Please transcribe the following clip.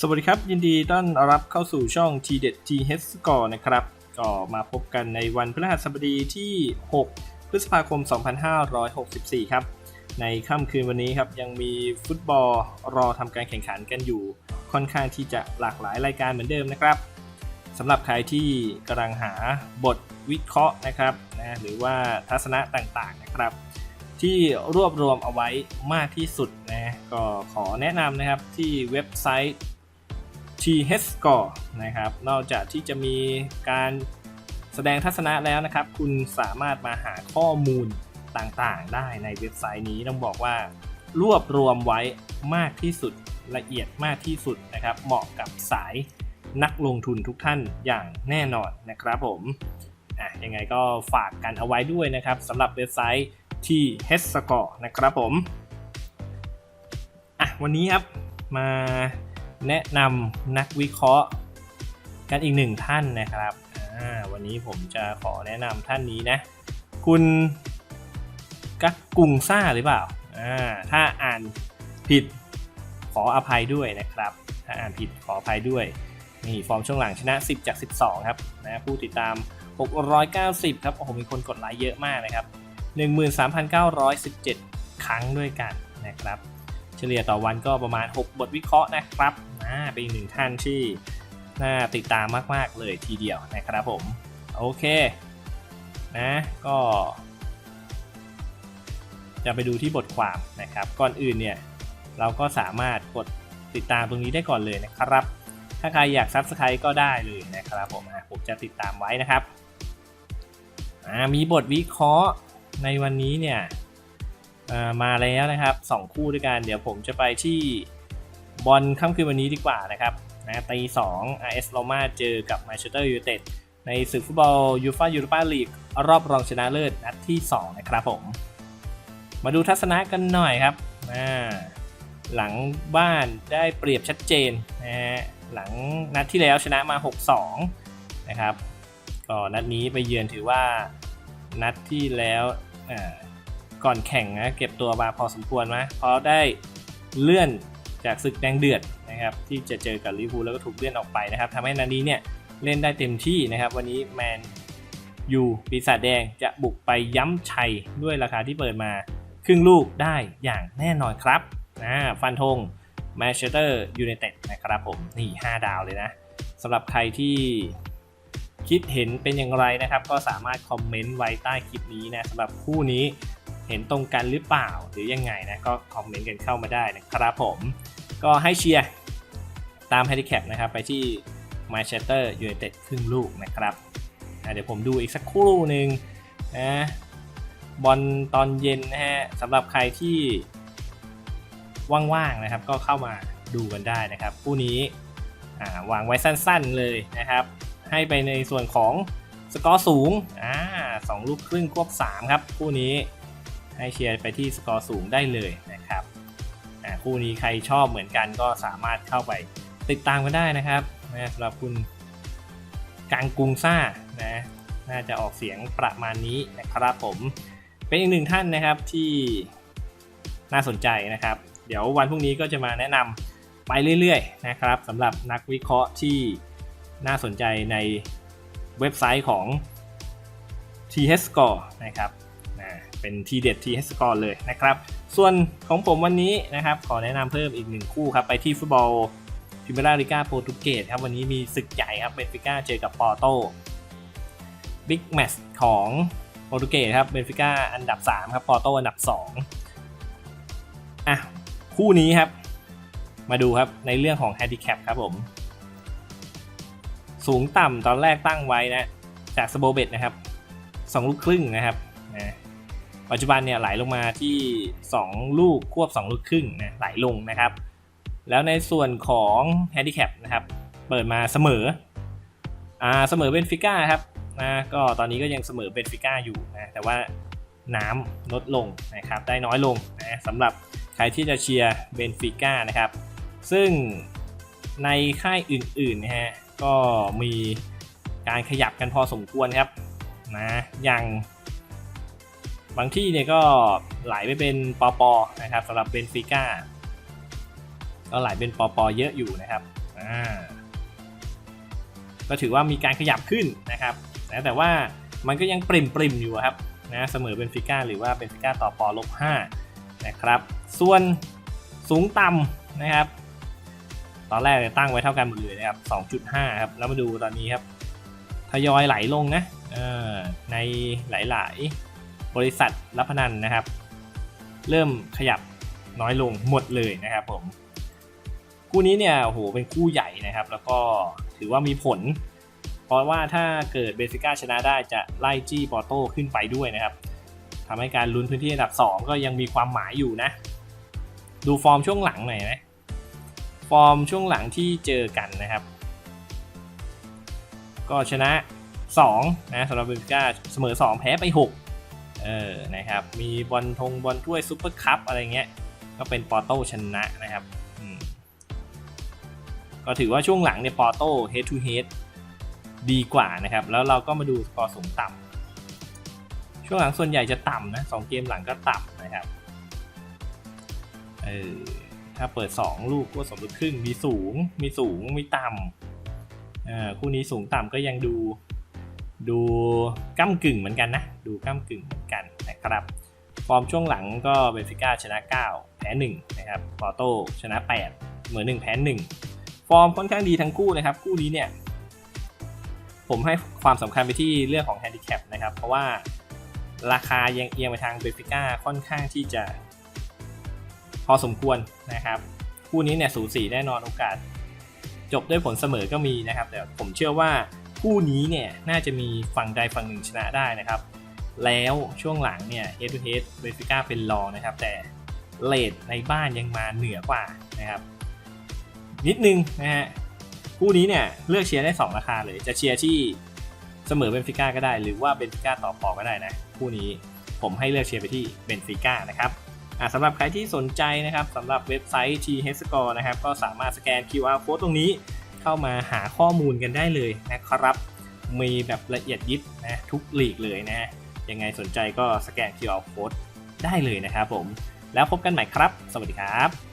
สวัสดีครับ ยินดีต้อนรับเข้าสู่ช่อง T เด็ด T H Score นะครับ ก็มาพบกันในวันพฤหัสบดีที่ 6 พฤษภาคม 2564 ครับ ในค่ำคืนวันนี้ครับ ยังมีฟุตบอลรอทำการแข่งขันกันอยู่ ค่อนข้างที่จะหลากหลายรายการเหมือนเดิมนะครับสำหรับใครที่กำลังหาบทวิเคราะห์นะครับนะหรือว่าทัศนะต่างๆนะครับ ที่รวบรวมเอาไว้มากที่สุดนะก็ขอแนะนำนะครับที่เว็บไซต์ t h Score นะครับ นอกจากที่จะมีการแสดงทัศนะแล้วนะครับ คุณสามารถมาหาข้อมูลต่างๆ ได้ในเว็บไซต์นี้ต้องบอกว่ารวบรวมไว้มากที่สุดละเอียดมากที่สุดนะครับ เหมาะกับสายนักลงทุนทุกท่านอย่างแน่นอนนะครับผมอะยังไงก็ฝากกันเอาไว้ด้วยนะครับสำหรับเว็บไซต์ t h Score นะครับผมอะวันนี้ครับมา แนะนำนักวิเคราะห์กันอีกหนึ่งท่านนะครับวันนี้ผมจะขอแนะนำท่านนี้นะ คุณกักกุงซ่าหรือเปล่าอ่าถ้าอ่านผิดขออภัยด้วยนะครับ ถ้าอ่านผิดขออภัยด้วยนี่ฟอร์มช่วงหลังชนะ 10 จาก 12 ครับนะผู้ติดตาม 690 ครับโอ้โหมีคนกดไลค์เยอะมากนะครับ 13,917 ครั้งด้วยกันนะครับ เฉลี่ยต่อวันก็ประมาณ 6 บทวิเคราะห์นะครับ อ่าเป็นอีกหนึ่งท่านที่น่าติดตามมาก ๆ เลยทีเดียวนะครับผม โอเค นะก็ จะไปดูที่บทความนะครับ ก่อนอื่นเนี่ย เราก็สามารถกดติดตามตรงนี้ได้ก่อนเลยนะครับ ถ้าใครอยากซับสไครต์ก็ได้เลยนะครับผมผมจะติดตามไว้นะครับอ่ามีบทวิเคราะห์ในวันนี้เนี่ยมาแล้วนะครับสองคู่ด้วยกัน เดี๋ยวผมจะไปที่ บอลค่ำคืนวันนี้ดีกว่านะครับนะตีสอง RS Roma เจอกับ Manchester United ในศึกฟุตบอลยูฟ a ายูโรปาลีกรอบรองชนะเลิศนัดที่ 2 นะครับผม มาดูทัศนะกันหน่อยครับอ่าหลังบ้านได้เปรียบชัดเจนนะฮะหลังนัดที่แล้วชนะมา 6-2 นะครับก็นัดนี้ไปเยือนถือว่านัดที่แล้วก่อนแข่งนะเก็บตัวมาพอสมควรนะเพราะได้เลื่อน จากศึกแดงเดือดนะครับที่จะเจอกับลิเวอร์พูลแล้วก็ถูกเลื่อนออกไปนะครับทำให้นัดนี้เนี่ยเล่นได้เต็มที่นะครับ วันนี้แมนยูปีศาจแดงจะบุกไปย้ำชัยด้วยราคาที่เปิดมา ครึ่งลูกได้อย่างแน่นอนครับนะฟันธงแมนเชสเตอร์ยูไนเต็ดนะครับผมนี่ 5 ดาวเลยนะสำหรับใครที่คิดเห็นเป็นอย่างไรนะครับ ก็สามารถคอมเมนต์ไว้ใต้คลิปนี้นะสำหรับคู่นี้ เห็นตรงกันหรือเปล่าหรือยังไงนะก็คอมเมนต์กันเข้ามาได้นะครับผม ก็ให้เชียร์ตามแฮนดิแคปนะครับไปที่ Manchester United ครึ่งลูกนะครับอะเดี๋ยวผมดูอีกสักครู่หนึ่งนะบอลตอนเย็นนะฮะสำหรับใครที่ว่างๆนะครับ ก็เข้ามาดูกันได้นะครับคู่นี้วางไว้สั้นๆเลยนะครับ ให้ไปในส่วนของสกอร์สูงอ่าสองลูกครึ่งควบ3ครับคู่นี้ ให้เชียร์ไปที่สกอร์สูงได้เลยนะครับคู่นี้ใครชอบเหมือนกันก็สามารถเข้าไปติดตามกันได้นะครับนะสำหรับคุณกังกุงซ่านะน่าจะออกเสียงประมาณนี้นะครับผมเป็นอีกหนึ่งท่านนะครับที่น่าสนใจนะครับ เดี๋ยววันพรุ่งนี้ก็จะมาแนะนำไปเรื่อยๆนะครับสำหรับนักวิเคราะห์ที่น่าสนใจในเว็บไซต์ของ t h Score นะครับ เป็นทีเด็ด t h Score เลยนะครับ ส่วนของผมวันนี้นะครับ ขอแนะนำเพิ่มอีกหนึ่งคู่ครับ ไปที่ฟุตบอลพิมราลิกาโปรตุเกสครับ วันนี้มีศึกใหญ่ครับเบนฟิก้าเจอกับปอร์โตบิ๊กแมตช์ของโปรตุเกสครับเบนฟิก้าอันดับ 3 ครับปอร์โตอันดับ 2อะคู่นี้ครับ มาดูครับในเรื่องของแฮนดิแคปครับผม สูงต่ำตอนแรกตั้งไว้นะ จากสโบเบตนะครับสองลูกครึ่งนะครับนะ ปัจจุบันเนี่ยไหลลงมาที่ 2 ลูกควบ 2 ลูกครึ่งนะไหลลงนะครับ แล้วในส่วนของแฮนดิแคปนะครับเปิดมาเสมออ่าเสมอเบนฟิก้าครับนะก็ตอนนี้ก็ยังเสมอเบนฟิก้าอยู่นะแต่ว่าน้ำลดลงนะครับได้น้อยลงนะสำหรับใครที่จะเชียร์เบนฟิก้านะครับ ซึ่งในค่ายอื่นๆนะฮะก็มีการขยับกันพอสมควรครับนะอย่าง บางที่เนี่ยก็ไหลไปเป็นปอปอนะครับสำหรับเบนฟิก้าก็ไหลเป็นปอปอเยอะอยู่นะครับอ่าก็ถือว่ามีการขยับขึ้นนะครับนะแต่ว่ามันก็ยังปริมปริมอยู่ครับนะเสมอเบนฟิก้าหรือว่าเบนฟิก้าต่อปอลบ5นะครับ ส่วนสูงต่ำนะครับ ตอนแรกตั้งไว้เท่ากันหมดเลยนะครับ 2.5 ครับ แล้วมาดูตอนนี้ครับทยอยไหลลงนะในหลายๆ บริษัทรับพนันนะครับ เริ่มขยับน้อยลงหมดเลยนะครับผมคู่นี้เนี่ยโอ้โหเป็นคู่ใหญ่นะครับ แล้วก็ถือว่ามีผล เพราะว่าถ้าเกิดเบฟิก้าชนะได้จะไล่จี้ปอร์โต้ขึ้นไปด้วยนะครับทำให้การลุ้นพื้นที่อันดับ 2 ก็ยังมีความหมายอยู่นะ ดูฟอร์มช่วงหลังหน่อยนะฟอร์มช่วงหลังที่เจอกันนะครับ ก็ชนะ2นะสำหรับเบฟิก้าเสมอ 2 แพ้ไป 6 เออนะครับ มีบอลทงบอลถ้วยซุปเปอร์คัพอะไรเงี้ย ก็เป็นปอร์โต้ชนะนะครับอืมก็ถือว่าช่วงหลังเนี่ยปอร์โต้ head to head ดีกว่านะครับ แล้วเราก็มาดูสกอร์สูงต่ำช่วงหลังส่วนใหญ่จะต่ำนะสองเกมหลังก็ต่ำนะครับเออถ้าเปิด 2 ลูกก็สมดุลครึ่งมีสูงมีสูงมีต่ำอ่าคู่นี้สูงต่ำก็ยังดู ดูก้ากึ่งเหมือนกันนะ ดูก้ากึ่งเหมือนกันนะครับฟอร์มช่วงหลังก็เบนฟิก้าชนะ 9 แพ้ 1 นะครับปอโต้ชนะ 8 เหมือน 1 แพ้ 1 ฟอร์มค่อนข้างดีทั้งคู่นะครับ คู่นี้เนี่ย ผมให้ความสำคัญไปที่เรื่องของแฮนดิแคปนะครับ เพราะว่าราคายังเอียงไปทางเบนฟิก้าค่อนข้างที่จะ พอสมควรนะครับ คู่นี้เนี่ยสูสีแน่นอนโอกาส จบด้วยผลเสมอก็มีนะครับ แต่ผมเชื่อว่า คู่นี้เนี่ยน่าจะมีฝั่งใดฝั่งหนึ่งชนะได้นะครับ แล้วช่วงหลังเนี่ย head to head เบนฟิก้าเป็นรองนะครับ แต่เลดในบ้านยังมาเหนือกว่านะครับ นิดนึงนะฮะคู่นี้เนี่ยเลือกเชียร์ได้ 2 ราคาเลย จะเชียร์ที่เสมอเบนฟิก้าก็ได้ หรือว่าเบนฟิก้าต่อปอก็ได้นะคู่นี้ผมให้เลือกเชียร์ไปที่เบนฟิก้านะครับสำหรับใครที่สนใจนะครับสำหรับเว็บไซต์ t h Score นะครับก็สามารถสแกน QR code ตรงนี้ เข้ามาหาข้อมูลกันได้เลยนะครับ มีแบบละเอียดยิบนะทุกหลีกเลยนะยังไงสนใจก็สแกน QR code ได้เลยนะครับผม แล้วพบกันใหม่ครับ สวัสดีครับ